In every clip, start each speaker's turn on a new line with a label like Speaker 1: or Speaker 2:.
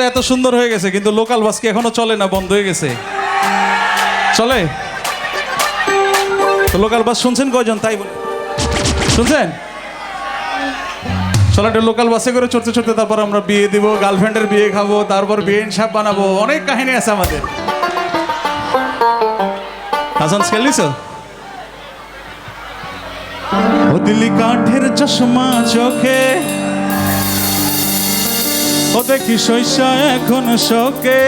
Speaker 1: এত সুন্দর হয়ে গেছে, কিন্তু লোকাল বাস কি এখনও চলে না? বন্ধ হয়ে গেছে। চলে? লোকাল বাস শুনছেন কয়জন? তাই বলে। শুনছেন? চলো একটা লোকাল বাসে করে চড়তে চড়তে তারপর আমরা বিয়ে দিব গার্লফ্রেন্ডের বিয়ে খাব, তারপর বিয়ে সাপ বানাবো। অনেক কাহিনী আছে আমাদের। হাসান নিছো ও দিল্লি কাঠের চশমা চোখে। ও দেখি শৈশা এখন শোকে।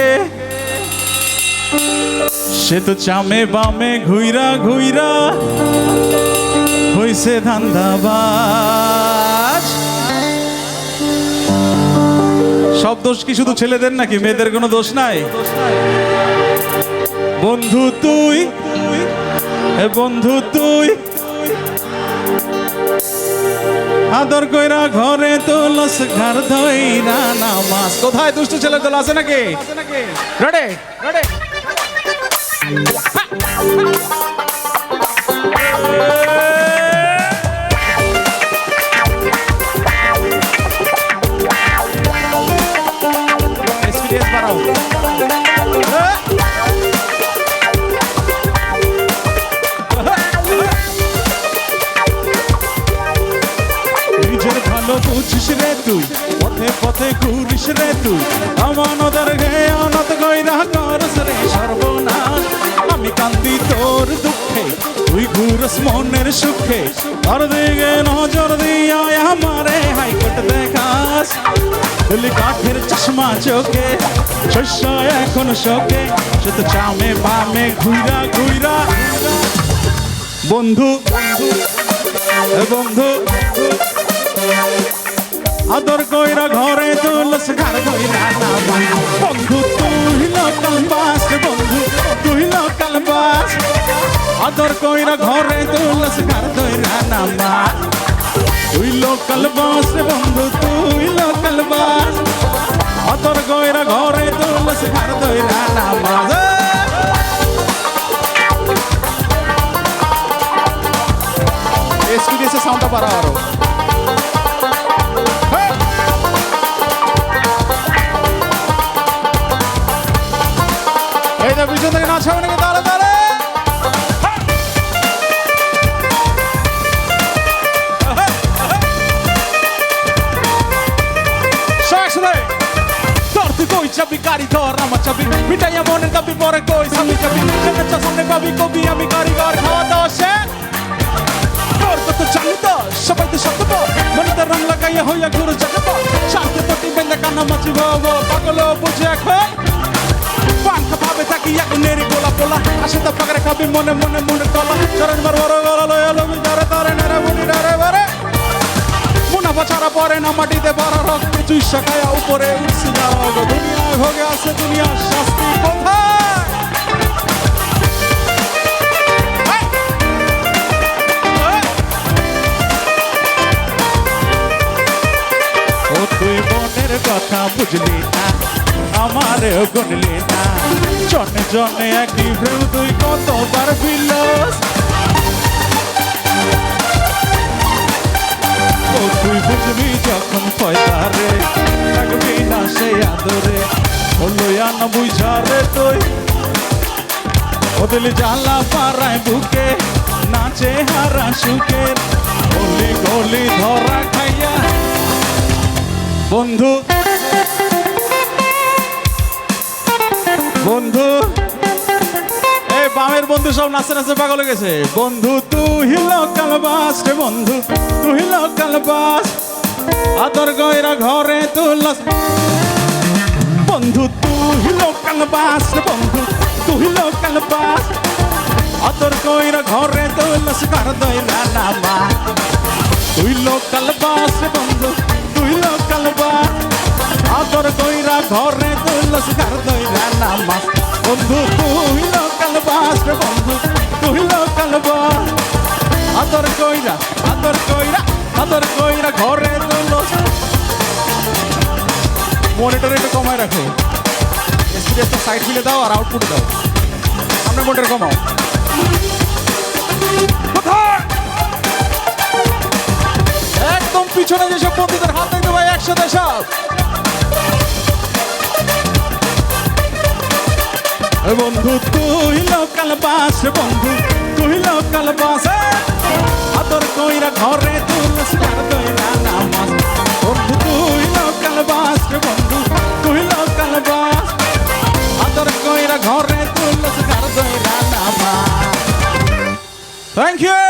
Speaker 1: সে তো চামে বামে ঘুইরা ঘুইরা হইছে ধান্দাবাজ। সব দোষ কি শুধু ছেলেদের নাকি? মেয়েদের কোনো দোষ নাই? বন্ধু তুই বন্ধু তুই আদর কইরা ঘরে তোলস ঘর ধইরা নামাজ। কোথায় দুষ্ট ছেলে তোলা আছে নাকি? রেডি রেডি বুঝিস রে তুই পথে পথে ঘুরিস রে তুই আমানদের গে অনত কইরা করস রে সর্বনাশ। আমি কান্দি তোর দুঃখে, তুই ঘুরস মনের সুখে। আর দিকে নজর দিয়া আমারে হাইকোর্ট দেখাস। দিল্লি কাঠের চশমা চোখে, শস্য এখন শোকে। সে তো চামে বামে ঘুইরা ঘুইরা বন্ধু বন্ধু বন্ধু। আদর কইরা ঘরে তুলস ঘর কইরা বন্ধু, তুই লোকাল বাস বন্ধু, তুই লোকাল বাস আদর কইরা ঘরে তুলস ঘর কইরা না মা তুই লোকাল বাস বন্ধু, তুই লোকাল বাস আদর কইরা ঘরে তুলস ঘর কইরা না মা এসপিডিএস সাউন্ডটা পারা আরও। এই যে পিছন থেকে নাচ হবে নাকি তোর তুই কই চাবি গাড়ি ধর আমার চাবি মিটাইয়া মনের দাবি পরে কই সাবি চাবি সামনে তো সবাই হইয়া ঘুরে যাবে শান্তি পটি বেঁধে কানা মাছি ভাবো পাগল বুঝে এখন পাঙ্খা ভাবে থাকি আগুনের গোলা পোলা, আসে তো পাকড়ে খাবি মনে মনে মনে তলা। চরণ বার বড় গলা লয়া লবি ধরে তারে নেরে বুনি ডারে বারে মুনাফা ছাড়া পরে না মাটিতে বড় রক্তে চুই শাখায়া উপরে উঠছে যাওয়া দুনিয়ায় ভোগে আছে দুনিয়ার শাস্তি কথা বুঝলি না আমারে গুনলি না। জনে জনে একই প্রেম তুই কতবার বিলাস ও তুই বুঝবি যখন পয়সারে থাকবি না সেই আদরে বুঝারে তুই। ওদলি জ্বালা বুকে, নাচে হারা সুখের, গলি গলি ধরা খাইয়া বন্ধু। বন্ধু। এই বামের বন্ধু সব নাচতে নাচতে পাগল গেছে। বন্ধু, তুই লোকাল বাস রে বন্ধু, তুই লোকাল বাস। আদর গয়রা ঘরে তুলস। বন্ধু, তুই লোকাল বাস রে বন্ধু, তুই লোকাল বাস। আদর কইরা ঘরে তুলস, কর দইলা নামা। তুই লোকাল বাস রে বন্ধু। কইরা ঘরে তুলস কর দইলা নামা বন্ধু, তুই লোকাল বাস বন্ধু, তুই লোকাল বাস। আদর কইরা আদর কইরা আদর কইরা ঘরে তুলস মনিটর একটু কমায় রাখো। এসপিডিএসটা সাইড ফিলে দাও আর আউটপুট দাও। আমরা মনিটর কমাও। একদম পিছনে যেসব বন্ধুদের হাত দেখতে ভাই একসাথে সব। বন্ধু, তুই লোকাল বাস, বন্ধু, তুই লোকাল বাস! আদর কইরা ঘরে তুলস কার নামাজ বন্ধু, তুই লোকাল বন্ধু, তুই লোকাল আদর কইরা ঘরে তুলস কার নামাজ থ্যাংক ইউ